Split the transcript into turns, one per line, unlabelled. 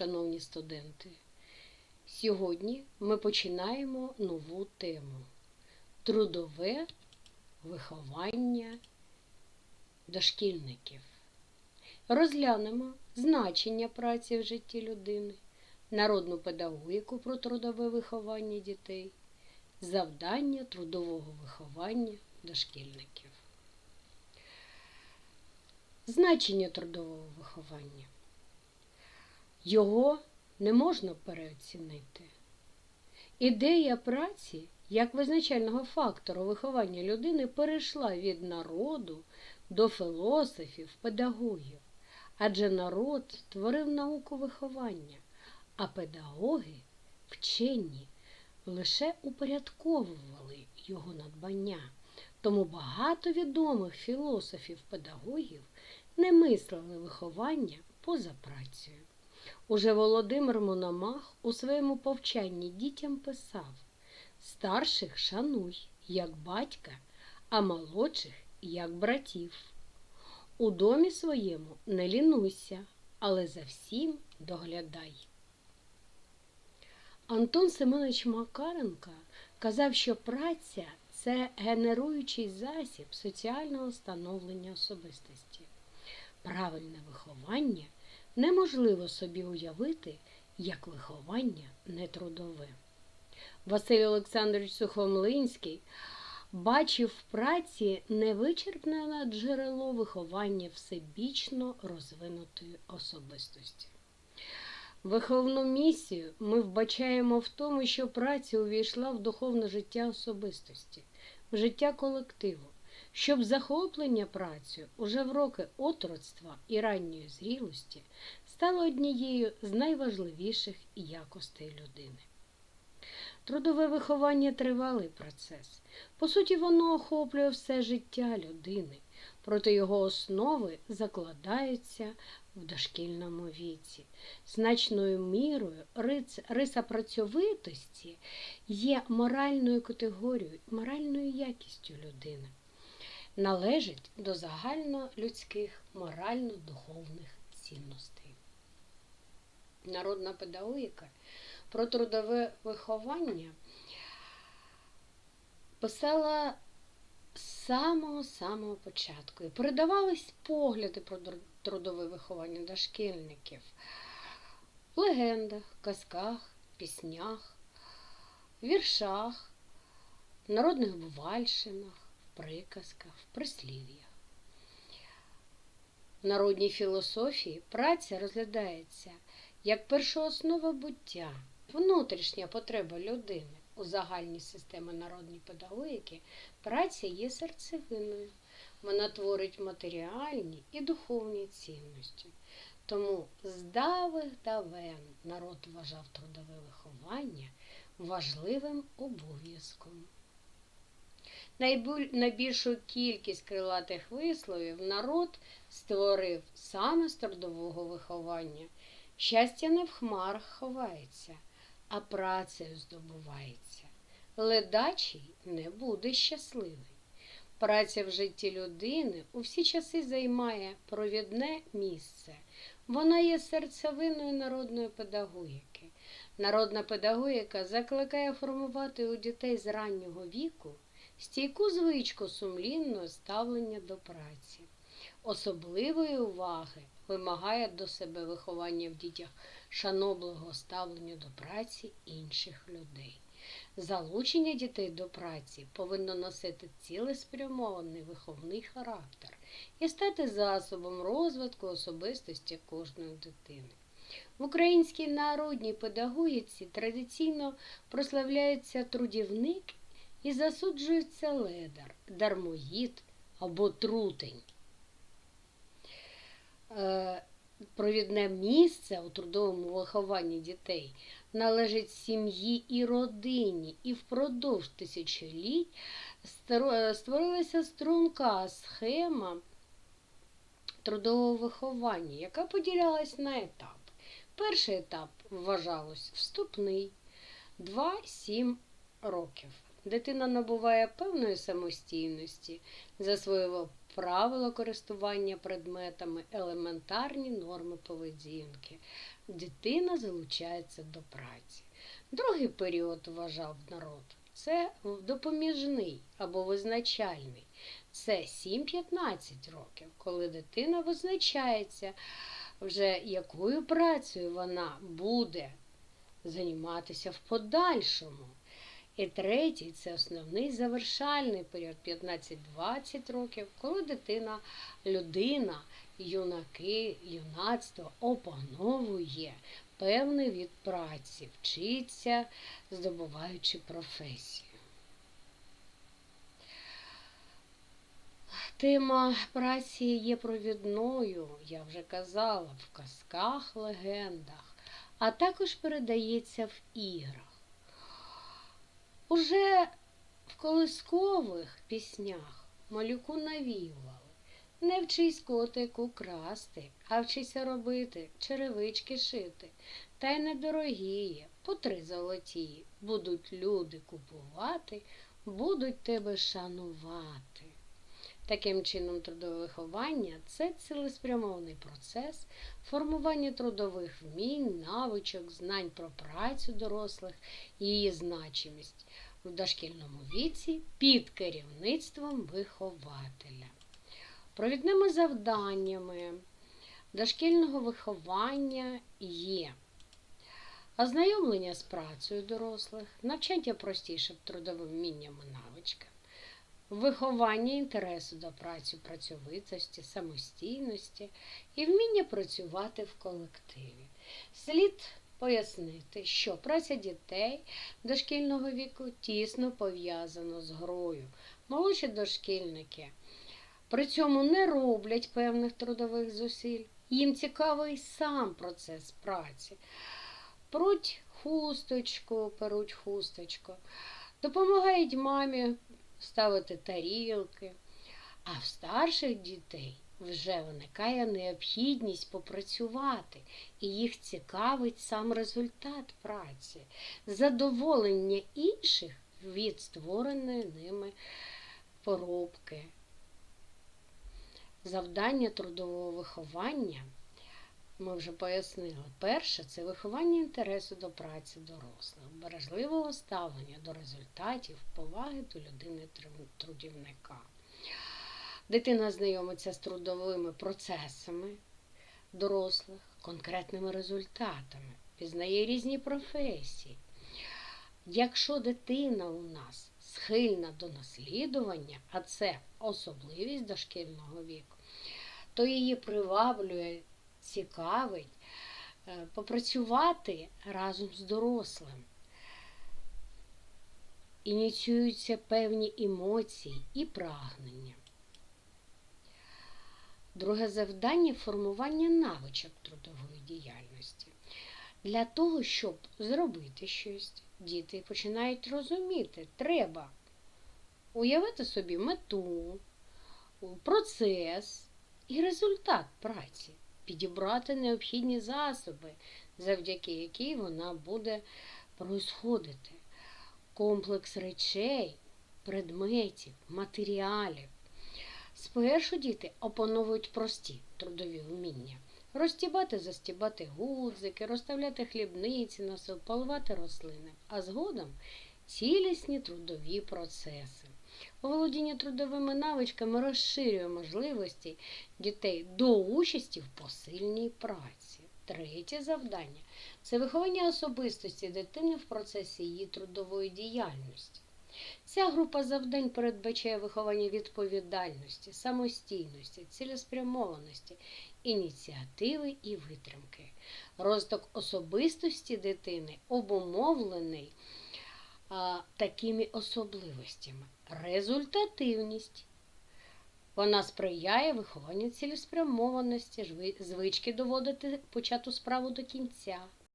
шановні студенти! Сьогодні ми починаємо нову тему трудове виховання дошкільників. Розглянемо значення праці в житті людини, народну педагогіку про трудове виховання дітей, завдання трудового виховання дошкільників. Значення трудового виховання. Його не можна переоцінити. Ідея праці як визначального фактору виховання людини перейшла від народу до філософів, педагогів, адже народ творив науку виховання, а педагоги вчені лише упорядковували його надбання. Тому багато відомих філософів-педагогів не мислили виховання поза працею. Уже Володимир Мономах у своєму повчанні дітям писав старших шануй, як батька, а молодших, як братів. У домі своєму не лінуйся, але за всім доглядай. Антон Семенович Макаренко казав, що праця це генеруючий засіб соціального становлення особистості. Правильне виховання неможливо собі уявити як виховання нетрудове. Василь Олександрович Сухомлинський бачив в праці невичерпне джерело виховання всебічно розвинутої особистості. Виховну місію ми вбачаємо в тому, що праця увійшла в духовне життя особистості, в життя колективу, щоб захоплення працею уже в роки отроцтва і ранньої зрілості стало однією з найважливіших якостей людини. Трудове виховання тривалий процес. По суті, воно охоплює все життя людини, проте його основи закладаються в дошкільному віці. Значною мірою риса працьовитості є моральною категорією, моральною якістю людини. Належить до загальнолюдських морально-духовних цінностей. Народна педагогіка про трудове виховання писала з самого-самого початку. І передавались погляди про трудове виховання дошкільників. В легендах, казках, піснях, віршах, народних бувальщинах, приказках, в прислів'ях. В народній філософії праця розглядається як першооснова буття, внутрішня потреба людини. У загальній системі народної педагогіки праця є серцевиною. Вона творить матеріальні і духовні цінності. Тому з давих давен народ вважав трудове виховання важливим обов'язком. Найбільшу кількість крилатих висловів народ створив саме з трудового виховання. Щастя не в хмарах ховається, а працею здобувається. Ледачий не буде щасливий. Праця в житті людини у всі часи займає провідне місце. Вона є серцевиною народної педагогіки. Народна педагогіка закликає формувати у дітей з раннього віку стійку звичку сумлінного ставлення до праці. Особливої уваги вимагає до себе виховання в дітях шанобливого ставлення до праці інших людей. Залучення дітей до праці повинно носити цілеспрямований виховний характер і стати засобом розвитку особистості кожної дитини. В українській народній педагогіці традиційно прославляється трудівник і засуджується ледар, дармоїд або трутень. Е, провідне місце у трудовому вихованні дітей належить сім'ї і родині, і впродовж тисячоліть створилася струнка схема трудового виховання, яка поділялась на етап. Перший етап вважалось вступний 2-7 років. Дитина набуває певної самостійності, засвоював правила користування предметами, елементарні норми поведінки. Дитина залучається до праці. Другий період вважав народ це допоміжний або визначальний. Це 7-15 років, коли дитина визначається, вже якою працею вона буде займатися в подальшому. І третій це основний завершальний період 15-20 років, коли дитина, людина, юнаки, юнацтво опановує певний від праці, вчиться, здобуваючи професію. Тема праці є провідною, я вже казала, в казках, легендах, а також передається в іграх. Уже в колискових піснях малюку навіювали. Не вчись котику красти, а вчися робити, черевички шити. Та й недорогі, по три золоті. Будуть люди купувати, будуть тебе шанувати. Таким чином, трудове виховання це цілеспрямований процес формування трудових вмінь, навичок, знань про працю дорослих, і її значимість в дошкільному віці під керівництвом вихователя. Провідними завданнями дошкільного виховання є ознайомлення з працею дорослих, навчання простішим трудовим вмінням і навичкам, виховання інтересу до праці, працьовитості, самостійності і вміння працювати в колективі. Слід пояснити, що праця дітей дошкільного віку тісно пов'язана з грою. Молодші дошкільники при цьому не роблять певних трудових зусиль. Їм цікавий сам процес праці. Пруть хусточку, перуть хусточку, допомагають мамі ставити тарілки. А в старших дітей вже виникає необхідність попрацювати, і їх цікавить сам результат праці, задоволення інших від створеної ними поробки. Завдання трудового виховання, ми вже пояснили, перше це виховання інтересу до праці дорослих, бережливого ставлення до результатів, поваги до людини трудівника. Дитина знайомиться з трудовими процесами дорослих, конкретними результатами, пізнає різні професії. Якщо дитина у нас схильна до наслідування, а це особливість дошкільного віку, то її приваблює, цікавить е, попрацювати разом з дорослим. Ініціюються певні емоції і прагнення. Друге завдання формування навичок трудової діяльності. Для того, щоб зробити щось, діти починають розуміти, треба уявити собі мету, процес і результат праці, підібрати необхідні засоби, завдяки якій вона буде происходити. Комплекс речей, предметів, матеріалів. Спершу діти опановують прості трудові вміння. Розтібати, застібати гудзики, розставляти хлібниці, насил, поливати рослини, а згодом цілісні трудові процеси. Володіння трудовими навичками розширює можливості дітей до участі в посильній праці. Третє завдання це виховання особистості дитини в процесі її трудової діяльності. Ця група завдань передбачає виховання відповідальності, самостійності, цілеспрямованості, ініціативи і витримки. Розвиток особистості дитини обумовлений такими особливостями. Результативність. Вона сприяє вихованню цілеспрямованості, звички доводити почату справу до кінця